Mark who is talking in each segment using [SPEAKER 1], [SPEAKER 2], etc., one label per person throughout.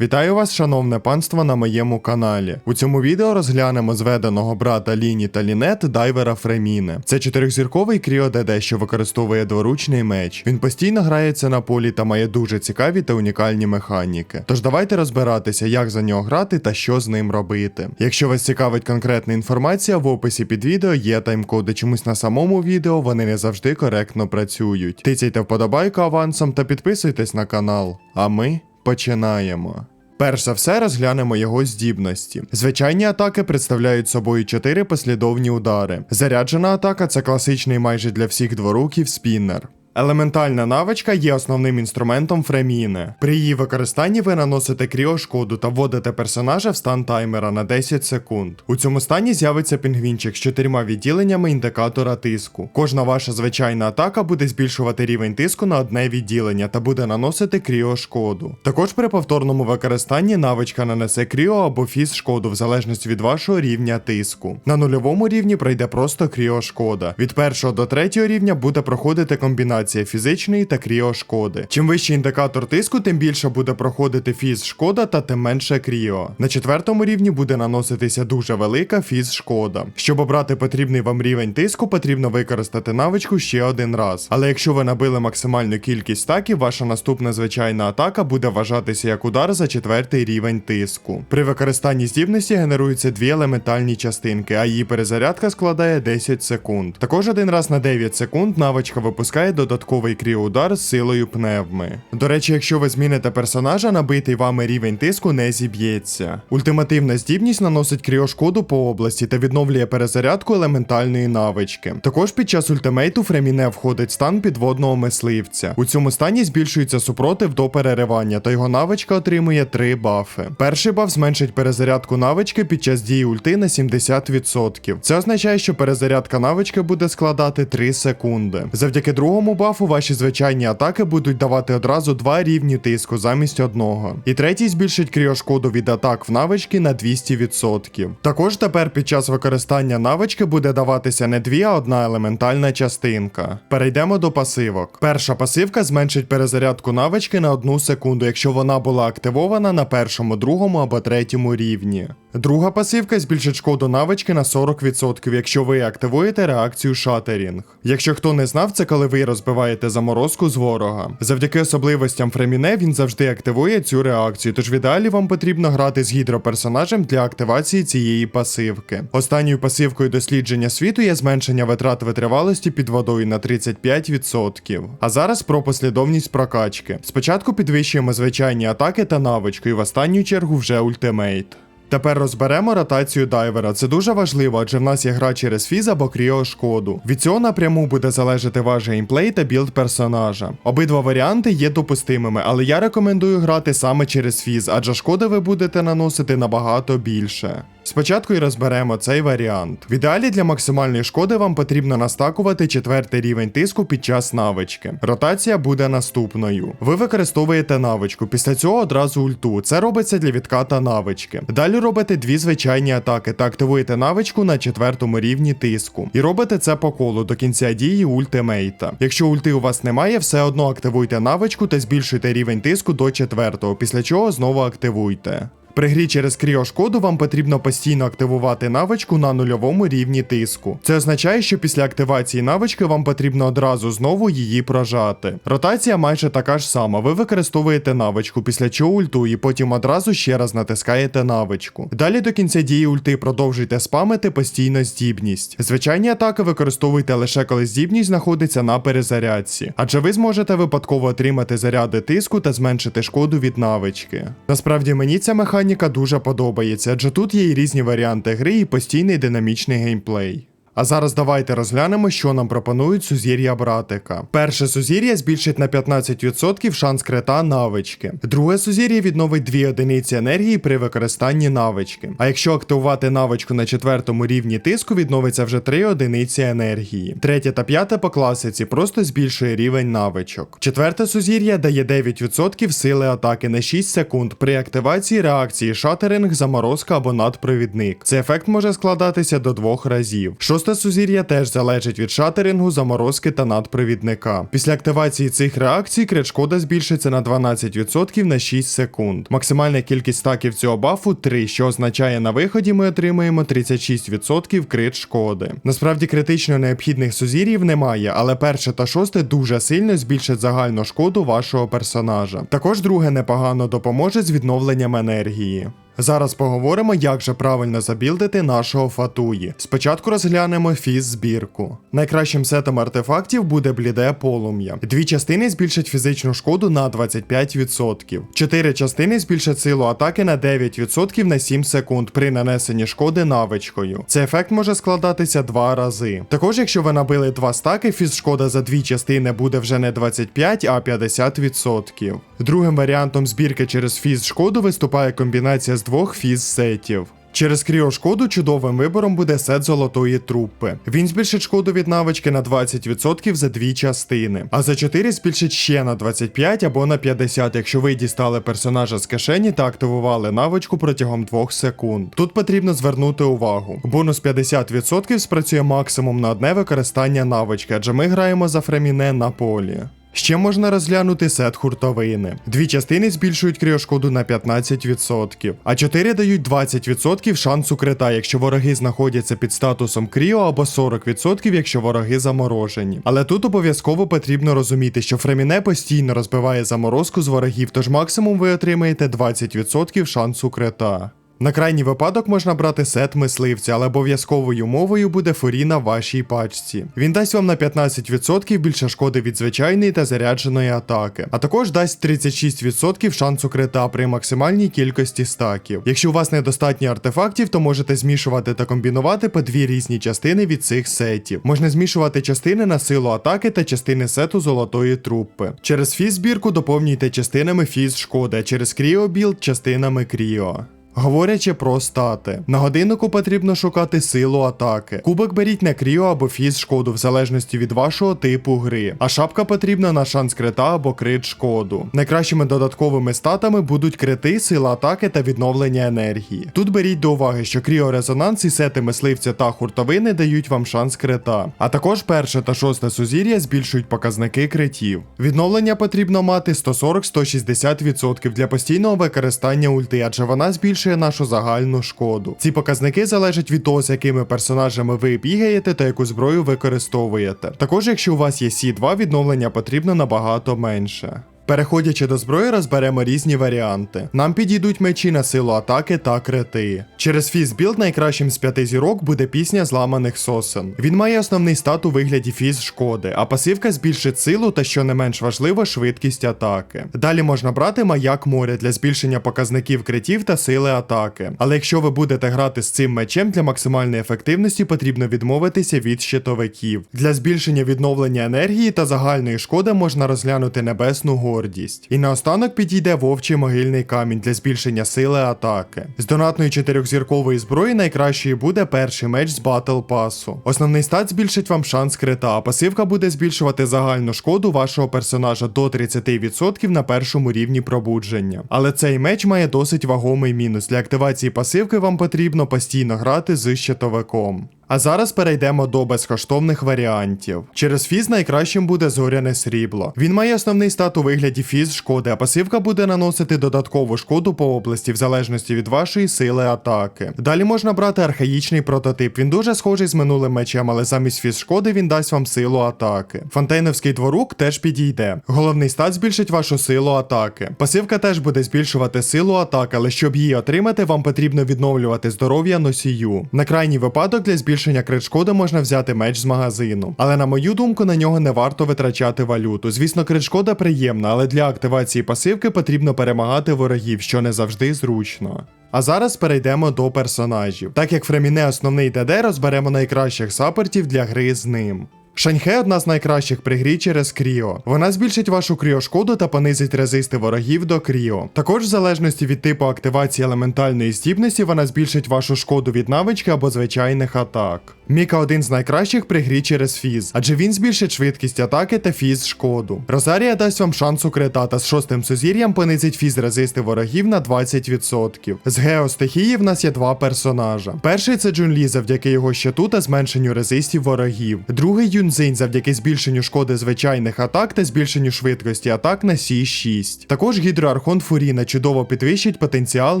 [SPEAKER 1] Вітаю вас, шановне панство, на моєму каналі. У цьому відео розглянемо зведеного брата Ліні та Лінет дайвера Фреміне. Це чотирьохзірковий кріо ДД, що використовує дворучний меч. Він постійно грається на полі та має дуже цікаві та унікальні механіки. Тож давайте розбиратися, як за нього грати та що з ним робити. Якщо вас цікавить конкретна інформація, в описі під відео є таймкоди. Чомусь на самому відео вони не завжди коректно працюють. Тицяйте вподобайку авансом та підписуйтесь на канал. А ми починаємо. Перш за все розглянемо його здібності. Звичайні атаки представляють собою чотири послідовні удари. Заряджена атака це класичний майже для всіх дворуків спіннер. Елементальна навичка є основним інструментом Фреміне. При її використанні ви наносите кріошкоду та вводите персонажа в стан таймера на 10 секунд. У цьому стані з'явиться пінгвінчик з чотирма відділеннями індикатора тиску. Кожна ваша звичайна атака буде збільшувати рівень тиску на одне відділення та буде наносити кріошкоду. Також при повторному використанні навичка нанесе кріо або фіз шкоду в залежності від вашого рівня тиску. На нульовому рівні пройде просто кріошкода. Від першого до третього рівня буде проходити комбінація фізичної та кріошкоди. Чим вищий індикатор тиску, тим більше буде проходити фіз шкода та тим менше кріо. На четвертому рівні буде наноситися дуже велика фіз шкода. Щоб обрати потрібний вам рівень тиску, потрібно використати навичку ще один раз. Але якщо ви набили максимальну кількість стаків, ваша наступна звичайна атака буде вважатися як удар за четвертий рівень тиску. При використанні здібності генеруються дві елементальні частинки, а її перезарядка складає 10 секунд. Також один раз на 9 секунд навичка випускає додатковий кріудар з силою пневми. До речі, якщо ви зміните персонажа, набитий вами рівень тиску не зіб'ється. Ультимативна здібність наносить кріошкоду по області та відновлює перезарядку елементальної навички. Також під час ультимейту Фреміне входить стан підводного мисливця. У цьому стані збільшується супротив до переривання, та його навичка отримує 3 бафи. Перший баф зменшить перезарядку навички під час дії ульти на 70%. Це означає, що перезарядка навички буде складати 3 секунди. Завдяки другому бафу ваші звичайні атаки будуть давати одразу два рівні тиску замість одного. І третій збільшить кріошкоду від атак в навички на 200%. Також тепер під час використання навички буде даватися не дві, а одна елементальна частинка. Перейдемо до пасивок. Перша пасивка зменшить перезарядку навички на одну секунду, якщо вона була активована на першому, другому або третьому рівні. Друга пасивка збільшить шкоду навички на 40%, якщо ви активуєте реакцію шатерінг. Якщо хто не знав, це коли ви розбиваєте заморозку з ворога. Завдяки особливостям Фреміне він завжди активує цю реакцію, тож в ідеалі вам потрібно грати з гідроперсонажем для активації цієї пасивки. Останньою пасивкою дослідження світу є зменшення витрат витривалості під водою на 35%. А зараз про послідовність прокачки. Спочатку підвищуємо звичайні атаки та навичку, і в останню чергу вже ультимейт. Тепер розберемо ротацію дайвера. Це дуже важливо, адже в нас є гра через фіз або кріо шкоду. Від цього напряму буде залежати ваш геймплей та білд персонажа. Обидва варіанти є допустимими, але я рекомендую грати саме через фіз, адже шкоди ви будете наносити набагато більше. Спочатку і розберемо цей варіант. В ідеалі для максимальної шкоди вам потрібно настакувати четвертий рівень тиску під час навички. Ротація буде наступною. Ви використовуєте навичку, після цього одразу ульту. Це робиться для відката навички. Далі робите дві звичайні атаки та активуєте навичку на четвертому рівні тиску. І робите це по колу до кінця дії ультимейта. Якщо ульти у вас немає, все одно активуйте навичку та збільшуйте рівень тиску до четвертого, після чого знову активуйте. При грі через кріошкоду вам потрібно постійно активувати навичку на нульовому рівні тиску. Це означає, що після активації навички вам потрібно одразу знову її прожати. Ротація майже така ж сама. Ви використовуєте навичку, після чого ульту, і потім одразу ще раз натискаєте навичку. Далі до кінця дії ульти продовжуйте спамити постійно здібність. Звичайні атаки використовуйте лише коли здібність знаходиться на перезарядці, адже ви зможете випадково отримати заряди тиску та зменшити шкоду від навички. Насправді мені ця механіка механіка дуже подобається, адже тут є і різні варіанти гри і постійний динамічний геймплей. А зараз давайте розглянемо, що нам пропонують сузір'я братика. Перше сузір'я збільшить на 15% шанс крита навички. Друге сузір'я відновить 2 одиниці енергії при використанні навички. А якщо активувати навичку на четвертому рівні тиску, відновиться вже 3 одиниці енергії. Третє та п'яте по класиці просто збільшує рівень навичок. Четверте сузір'я дає 9% сили атаки на 6 секунд при активації реакції шатеринг, заморозка або надпровідник. Цей ефект може складатися до двох разів. Шосте сузір'я теж залежить від шатерингу, заморозки та надпровідника. Після активації цих реакцій крит шкода збільшиться на 12% на 6 секунд. Максимальна кількість стаків цього бафу 3, що означає на виході ми отримаємо 36% крит шкоди. Насправді критично необхідних сузір'їв немає, але перше та шосте дуже сильно збільшать загальну шкоду вашого персонажа. Також друге непогано допоможе з відновленням енергії. Зараз поговоримо, як же правильно забілдити нашого фатуї. Спочатку розглянемо фіз збірку. Найкращим сетом артефактів буде бліде полум'я. Дві частини збільшать фізичну шкоду на 25%. Чотири частини збільшать силу атаки на 9% на 7 секунд при нанесенні шкоди навичкою. Цей ефект може складатися два рази. Також, якщо ви набили два стаки, фіз шкода за дві частини буде вже не 25, а 50%. Другим варіантом збірки через фіз шкоду виступає комбінація з двох фіз сетів. Через кріошкоду чудовим вибором буде сет золотої трупи. Він збільшить шкоду від навички на 20% за дві частини, а за 4 збільшить ще на 25 або на 50, якщо ви дістали персонажа з кишені та активували навичку протягом 2 секунд. Тут потрібно звернути увагу. Бонус 50% спрацює максимум на одне використання навички, адже ми граємо за фреміне на полі. Ще можна розглянути сет хуртовини. Дві частини збільшують кріошкоду на 15%, а 4 дають 20% шансу крита, якщо вороги знаходяться під статусом кріо, або 40%, якщо вороги заморожені. Але тут обов'язково потрібно розуміти, що Фреміне постійно розбиває заморозку з ворогів, тож максимум ви отримаєте 20% шансу крита. На крайній випадок можна брати сет мисливця, але обов'язковою умовою буде фуріна в вашій пачці. Він дасть вам на 15% більше шкоди від звичайної та зарядженої атаки, а також дасть 36% шансу крита при максимальній кількості стаків. Якщо у вас недостатньо артефактів, то можете змішувати та комбінувати по дві різні частини від цих сетів. Можна змішувати частини на силу атаки та частини сету золотої трупи. Через фіз збірку доповнюйте частинами фіз шкоди, а через кріо білд частинами кріо. Говорячи про стати, на годиннику потрібно шукати силу атаки. Кубик беріть на кріо або фіз шкоду в залежності від вашого типу гри, а шапка потрібна на шанс крита або крит шкоду. Найкращими додатковими статами будуть крити, сила атаки та відновлення енергії. Тут беріть до уваги, що кріо резонанс і сети мисливця та хуртовини дають вам шанс крита. А також перше та шосте сузір'я збільшують показники критів. Відновлення потрібно мати 140-160% для постійного використання ульти, адже вона збільшує нашу загальну шкоду. Ці показники залежать від того, з якими персонажами ви бігаєте та яку зброю використовуєте. Також, якщо у вас є Сі2, відновлення потрібно набагато менше. Переходячи до зброї, розберемо різні варіанти. Нам підійдуть мечі на силу атаки та крити. Через фіз білд найкращим з п'яти зірок буде пісня зламаних сосен. Він має основний стат у вигляді фіз шкоди, а пасивка збільшить силу та, що не менш важливо, швидкість атаки. Далі можна брати маяк моря для збільшення показників критів та сили атаки. Але якщо ви будете грати з цим мечем для максимальної ефективності, потрібно відмовитися від щитовиків. Для збільшення відновлення енергії та загальної шкоди можна розглянути небесну гору гордість. І наостанок підійде вовчий могильний камінь для збільшення сили атаки. З донатної чотирьохзіркової зброї найкращою буде перший меч з батл пасу. Основний стат збільшить вам шанс крита, а пасивка буде збільшувати загальну шкоду вашого персонажа до 30% на першому рівні пробудження. Але цей меч має досить вагомий мінус. Для активації пасивки вам потрібно постійно грати з щитовиком. А зараз перейдемо до безкоштовних варіантів. Через фіз найкращим буде зоряне срібло. Він має основний стат у вигляді фіз шкоди, а пасивка буде наносити додаткову шкоду по області в залежності від вашої сили атаки. Далі можна брати архаїчний прототип. Він дуже схожий з минулим мечем, але замість фіз шкоди він дасть вам силу атаки. Фонтейновський дворук теж підійде. Головний стат збільшить вашу силу атаки. Пасивка теж буде збільшувати силу атаки, але щоб її отримати, вам потрібно відновлювати здоров'я носію. На крайній випадок для збільшення збільшення критшкоди можна взяти меч з магазину. Але на мою думку, на нього не варто витрачати валюту. Звісно, кришкода приємна, але для активації пасивки потрібно перемагати ворогів, що не завжди зручно. А зараз перейдемо до персонажів. Так як Фреміне основний ДД, розберемо найкращих сапертів для гри з ним. Шаньхе одна з найкращих при грі через Кріо. Вона збільшить вашу кріошкоду та понизить резисти ворогів до Кріо. Також, в залежності від типу активації елементальної здібності, вона збільшить вашу шкоду від навички або звичайних атак. Міка один з найкращих при грі через фіз, адже він збільшить швидкість атаки та фіз шкоду. Розарія дасть вам шанс укрита та з шостим сузір'ям понизить фіз резисти ворогів на 20%. З геостихії в нас є два персонажа. Перший це Джунлі завдяки його щиту та зменшенню резистів ворогів. Другий Юнзинь завдяки збільшенню шкоди звичайних атак та збільшенню швидкості атак на Сі6. Також гідроархон Фуріна чудово підвищить потенціал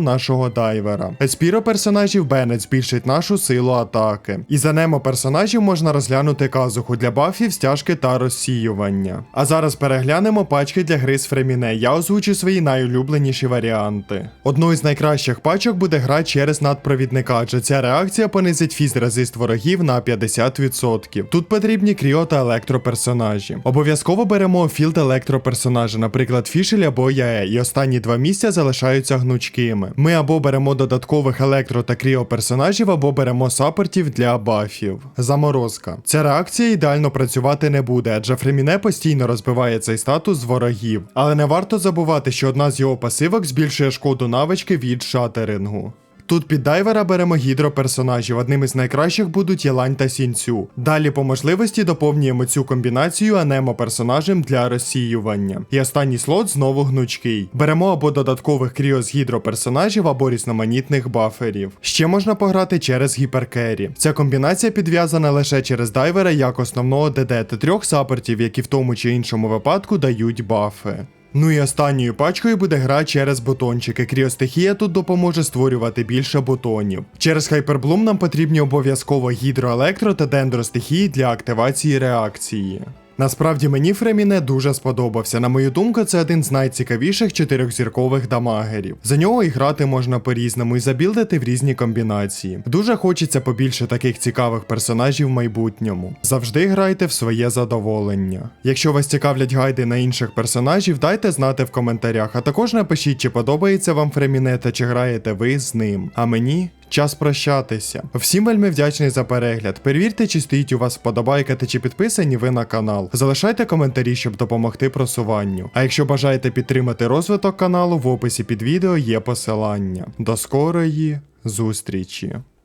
[SPEAKER 1] нашого дайвера. Еспіро персонажів Беннет збільшить нашу силу атаки. І за немо персонажів можна розглянути казуху для бафів, стяжки та розсіювання. А зараз переглянемо пачки для гри з Фреміне. Я озвучу свої найулюбленіші варіанти. Одною з найкращих пачок буде гра через надпровідника, адже ця реакція понизить фіз резист ворогів на 50%. Тут потрібні кріо та електроперсонажі. Обов'язково беремо філд електроперсонажа, наприклад, Фішель або Яе, і останні два місця залишаються гнучкими. Ми або беремо додаткових електро та кріо персонажів, або беремо саппортів для бафів. Заморозка. Ця реакція ідеально працювати не буде, адже Фреміне постійно розбиває цей статус з ворогів. Але не варто забувати, що одна з його пасивок збільшує шкоду навички від шатерингу. Тут під дайвера беремо гідроперсонажів. Одним із найкращих будуть Єлань та Сінцю. Далі по можливості доповнюємо цю комбінацію анемо персонажем для розсіювання. І останній слот знову гнучкий. Беремо або додаткових кріо з гідроперсонажів, або різноманітних баферів. Ще можна пограти через гіперкері. Ця комбінація підв'язана лише через дайвера як основного ДД та трьох саппортів, які в тому чи іншому випадку дають бафи. Ну і останньою пачкою буде гра через бутончики. Кріостихія тут допоможе створювати більше бутонів. Через Хайперблум нам потрібні обов'язково гідроелектро та дендростихії для активації реакції. Насправді мені Фреміне дуже сподобався. На мою думку, це один з найцікавіших чотирьохзіркових дамагерів. За нього і грати можна по-різному і забілдити в різні комбінації. Дуже хочеться побільше таких цікавих персонажів в майбутньому. Завжди грайте в своє задоволення. Якщо вас цікавлять гайди на інших персонажів, дайте знати в коментарях, а також напишіть, чи подобається вам Фреміне та чи граєте ви з ним. А мені Час прощатися. Всім вельми вдячний за перегляд. Перевірте, чи стоїть у вас вподобайка та чи підписані ви на канал. Залишайте коментарі, щоб допомогти просуванню. А якщо бажаєте підтримати розвиток каналу, в описі під відео є посилання. До скорої зустрічі!